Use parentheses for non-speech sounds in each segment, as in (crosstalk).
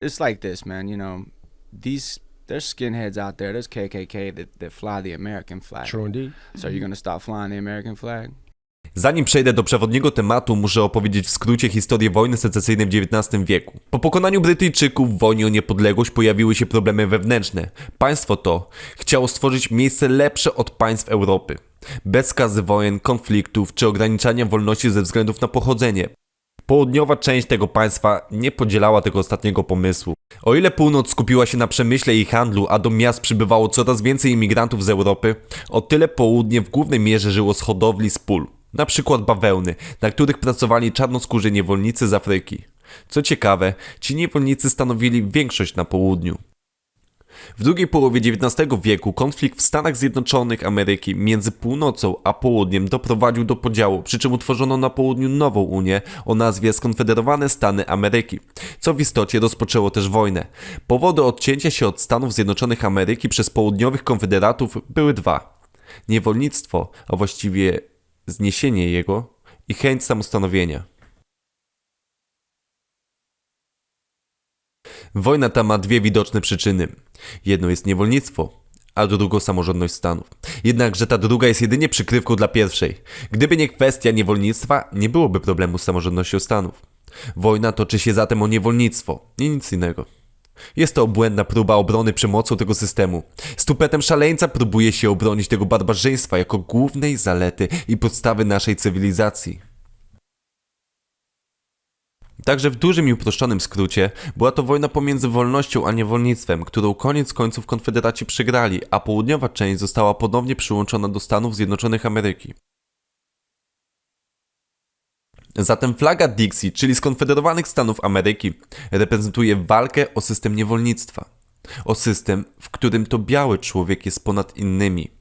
it's like this, man. You know, these there's skinheads out there. There's KKK that, that fly the American flag. True indeed. So you're gonna stop flying the American flag? Zanim przejdę do przewodniego tematu, muszę opowiedzieć w skrócie historię wojny secesyjnej w XIX wieku. Po pokonaniu Brytyjczyków w wojnie o niepodległość pojawiły się problemy wewnętrzne. Państwo to chciało stworzyć miejsce lepsze od państw Europy. Bez skazy wojen, konfliktów czy ograniczania wolności ze względów na pochodzenie. Południowa część tego państwa nie podzielała tego ostatniego pomysłu. O ile północ skupiła się na przemyśle i handlu, a do miast przybywało coraz więcej imigrantów z Europy, o tyle południe w głównej mierze żyło z hodowli z pól. Na przykład bawełny, na których pracowali czarnoskórzy niewolnicy z Afryki. Co ciekawe, ci niewolnicy stanowili większość na południu. W drugiej połowie XIX wieku konflikt w Stanach Zjednoczonych Ameryki między północą a południem doprowadził do podziału, przy czym utworzono na południu nową Unię o nazwie Skonfederowane Stany Ameryki, co w istocie rozpoczęło też wojnę. Powody odcięcia się od Stanów Zjednoczonych Ameryki przez południowych konfederatów były dwa. Niewolnictwo, a właściwie zniesienie jego i chęć samostanowienia. Wojna ta ma dwie widoczne przyczyny. Jedno jest niewolnictwo, a drugo samorządność Stanów. Jednakże ta druga jest jedynie przykrywką dla pierwszej. Gdyby nie kwestia niewolnictwa, nie byłoby problemu z samorządnością Stanów. Wojna toczy się zatem o niewolnictwo i nic innego. Jest to obłędna próba obrony przemocą tego systemu. Z tupetem szaleńca próbuje się obronić tego barbarzyństwa jako głównej zalety i podstawy naszej cywilizacji. Także w dużym i uproszczonym skrócie była to wojna pomiędzy wolnością a niewolnictwem, którą koniec końców konfederaci przegrali, a południowa część została ponownie przyłączona do Stanów Zjednoczonych Ameryki. Zatem flaga Dixie, czyli skonfederowanych Stanów Ameryki, reprezentuje walkę o system niewolnictwa. O system, w którym to biały człowiek jest ponad innymi.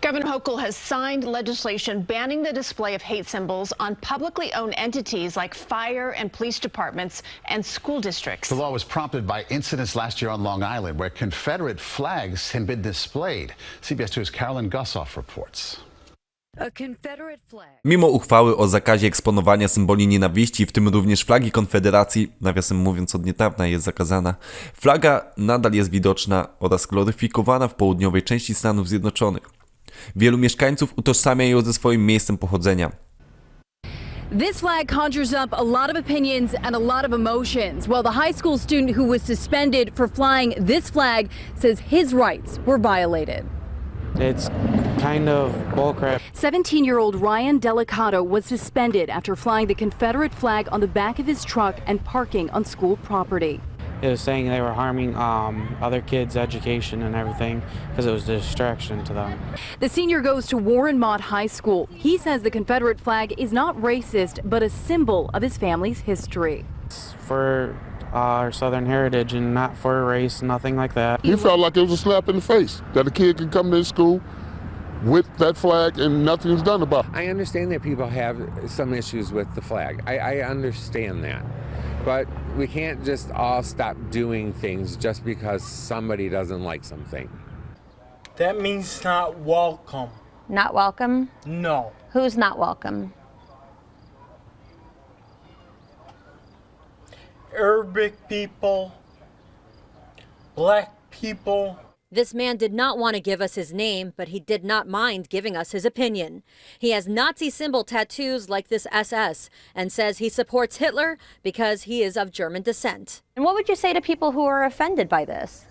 Governor Hochul has signed legislation banning the display of hate symbols on publicly owned entities like fire and police departments and school districts. The law was prompted by incidents last year on Long Island where Confederate flags had been displayed. CBS 2's Carolyn Gussoff reports. Mimo uchwały o zakazie eksponowania symboli nienawiści, w tym również flagi Konfederacji, nawiasem mówiąc od niedawna jest zakazana, flaga nadal jest widoczna oraz gloryfikowana w południowej części Stanów Zjednoczonych. Wielu mieszkańców utożsamia ją ze swoim miejscem pochodzenia. This flag conjures up a lot of opinions and a lot of emotions. Well, the high school student who was suspended for flying this flag says his rights were violated. It's kind of bullcrap. 17 year old Ryan Delicato was suspended after flying the Confederate flag on the back of his truck and parking on school property. It was saying they were harming um, other kids' education and everything because it was a distraction to them. The senior goes to Warren Mott High School. He says the Confederate flag is not racist, but a symbol of his family's history. It's for uh, our Southern heritage and not for race, nothing like that. He felt like it was a slap in the face that a kid could come to his school with that flag and nothing was done about it. I understand that people have some issues with the flag. I, I understand that. But we can't just all stop doing things just because somebody doesn't like something. That means not welcome. Not welcome? No. Who's not welcome? Arabic people, black people. This man did not want to give us his name, but he did not mind giving us his opinion. He has Nazi symbol tattoos like this SS and says he supports Hitler because he is of German descent. And what would you say to people who are offended by this?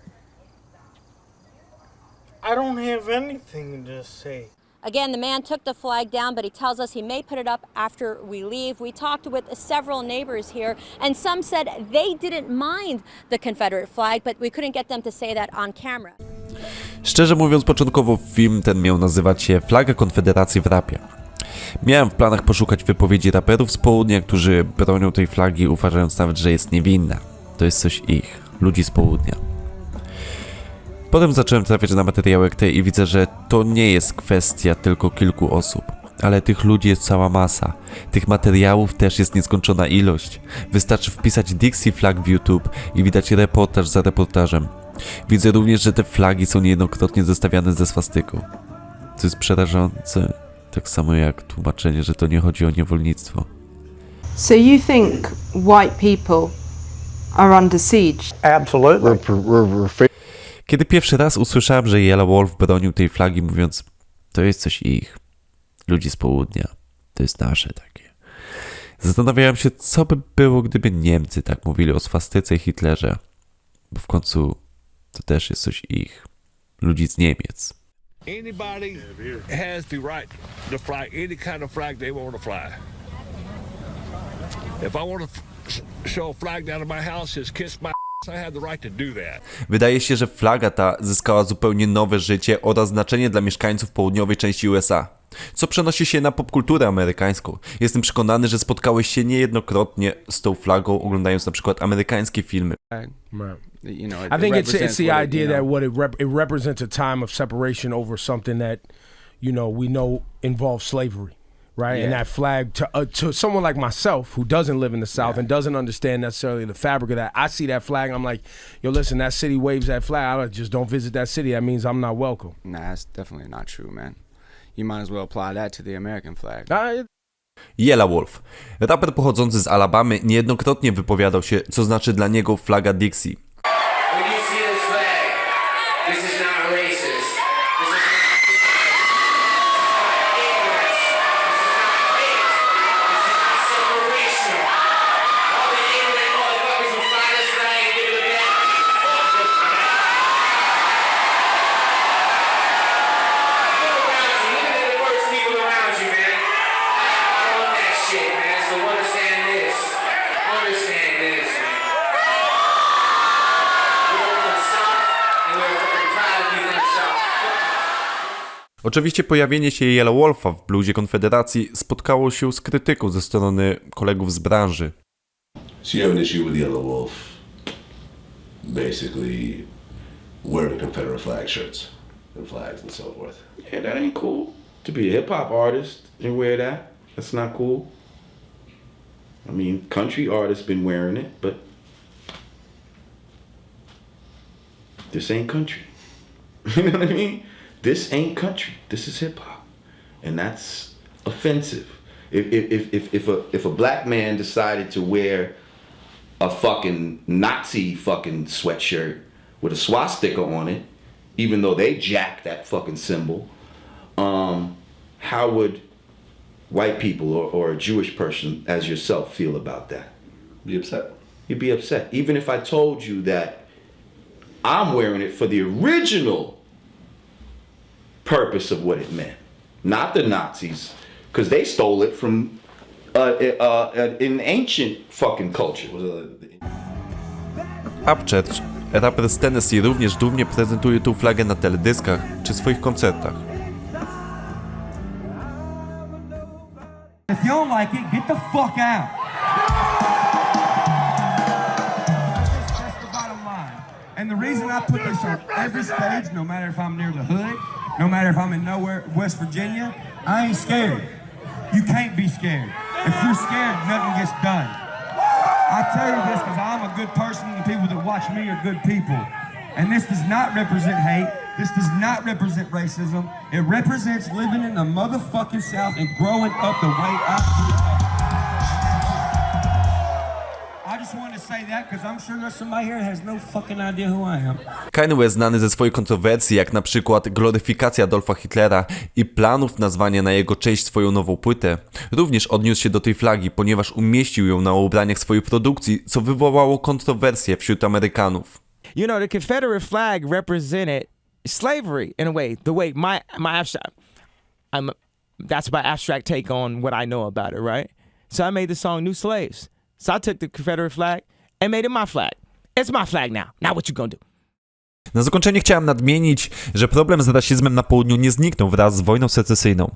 I don't have anything to say. Again, the man took the flag down, but he tells us he may put it up after we leave. We talked with several neighbors here, and some said they didn't mind the Confederate flag, but we couldn't get them to say that on camera. Szczerze mówiąc, początkowo film ten miał nazywać się Flaga Konfederacji w rapie. Miałem w planach poszukać wypowiedzi raperów z południa, którzy bronią tej flagi, uważając nawet, że jest niewinna. To jest coś ich, ludzi z południa. Potem zacząłem trafiać na materiały te i widzę, że to nie jest kwestia tylko kilku osób, ale tych ludzi jest cała masa. Tych materiałów też jest nieskończona ilość. Wystarczy wpisać Dixie Flag w YouTube i widać reportaż za reportażem. Widzę również, że te flagi są niejednokrotnie zestawiane ze swastyką. Co jest przerażające, tak samo jak tłumaczenie, że to nie chodzi o niewolnictwo. So you think white people are under siege. Absolutely. Kiedy pierwszy raz usłyszałem, że Yellow Wolf bronił tej flagi, mówiąc, to jest coś ich, ludzi z południa, to jest nasze takie. Zastanawiałem się, co by było, gdyby Niemcy tak mówili o swastyce i Hitlerze, bo w końcu to też jest coś ich, ludzi z Niemiec. Anybody has the right to fly any kind of flag they want to fly. If I want to f- show a flag down at my house, just kiss my ass, I have the right to do that. Wydaje się, że flaga ta zyskała zupełnie nowe życie oraz znaczenie dla mieszkańców południowej części USA, co przenosi się na popkulturę amerykańską. Jestem przekonany, że spotkałeś się niejednokrotnie z tą flagą, oglądając na przykład amerykańskie filmy. Right. You know, it, I think it it's it's the it, idea know, that what it rep- it represents a time of separation over something that, you know, we know involves slavery, right? And Yeah. that flag to uh, to someone like myself who doesn't live in the South and doesn't understand necessarily the fabric of that. I see that flag, I'm like, yo, listen, that city waves that flag. I just don't visit that city. That means I'm not welcome. Nah, that's definitely not true, man. You might as well apply that to the American flag. I, Yellow Wolf. Raper pochodzący z Alabamy niejednokrotnie wypowiadał się, co znaczy dla niego flaga Dixie. When you see this flag, this is not racist. This is not ignorance. This is not hate. This is not separation. All the ignorant motherfuckers who fly this flag and give it a back. Fuck them. Look around you. Look at the worst people around you, man. I don't want that shit, man. So understand this. Understand this, man. We're from the South, and we're fucking proud to be from the South. Oczywiście pojawienie się Yellow Wolfa w bluzie Konfederacji spotkało się z krytyką ze strony kolegów z branży. So you have an issue with Yellow Wolf basically wearing Confederate flag shirts and flags and so forth. Yeah, that ain't cool. To be a hip hop artist and wear that, that's not cool. I mean, country artists been wearing it, but this ain't country. (laughs) You know what I mean? This ain't country. This is hip hop, and that's offensive. If if if if if a if a black man decided to wear a fucking Nazi fucking sweatshirt with a swastika on it, even though they jacked that fucking symbol, um, how would white people or, or a Jewish person as yourself feel about that? Be upset. You'd be upset. Even if I told you that I'm wearing it for the original purpose of what it meant, not the Nazis, because they stole it from uh, uh, uh, an ancient fucking culture. Upchurch, raper z Tennessee, również dumnie prezentuje tą flagę na teledyskach czy swoich koncertach. If you don't like it, get the fuck out. That's the bottom line. And the reason I put this on every stage, no matter if I'm near the hood, no matter if I'm in nowhere, West Virginia, I ain't scared. You can't be scared. If you're scared, nothing gets done. I tell you this because I'm a good person and the people that watch me are good people. And this does not represent hate. This does not represent racism. It represents living in the motherfucking South and growing up the way I up. Kanye West znany ze swoich kontrowersji, jak na przykład gloryfikacja Adolfa Hitlera i planów nazwania na jego cześć swoją nową płytę, również odniósł się do tej flagi, ponieważ umieścił ją na ubraniach swojej produkcji, co wywołało kontrowersje wśród Amerykanów. You know, the Confederate flag represented slavery in a way. The way my my abstract, I'm that's my abstract take on what I know about it, right? So I made the song "New Slaves." So I took the Confederate flag and made it my flag. It's my flag now. Now what you gonna do? Na zakończenie chciałem nadmienić, że problem z rasizmem na południu nie zniknął wraz z wojną secesyjną.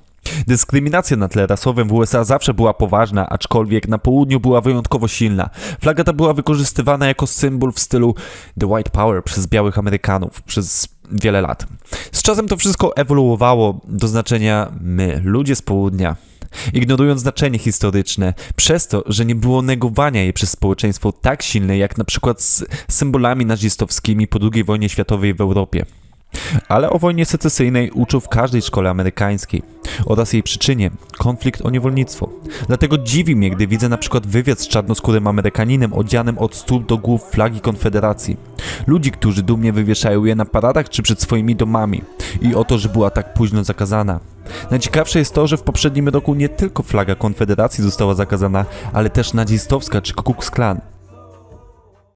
Dyskryminacja na tle rasowym w USA zawsze była poważna, aczkolwiek na południu była wyjątkowo silna. Flaga ta była wykorzystywana jako symbol w stylu The White Power przez białych Amerykanów przez wiele lat. Z czasem to wszystko ewoluowało do znaczenia my, ludzie z południa. Ignorując znaczenie historyczne, przez to, że nie było negowania jej przez społeczeństwo tak silne jak na przykład z symbolami nazistowskimi po II wojnie światowej w Europie. Ale o wojnie secesyjnej uczył w każdej szkole amerykańskiej oraz jej przyczynie konflikt o niewolnictwo. Dlatego dziwi mnie, gdy widzę na przykład wywiad z czarnoskórym Amerykaninem odzianym od stóp do głów flagi Konfederacji. Ludzi, którzy dumnie wywieszają je na paradach czy przed swoimi domami. I o to, że była tak późno zakazana. Najciekawsze jest to, że w poprzednim roku nie tylko flaga Konfederacji została zakazana, ale też nazistowska czy Ku Klux Klan.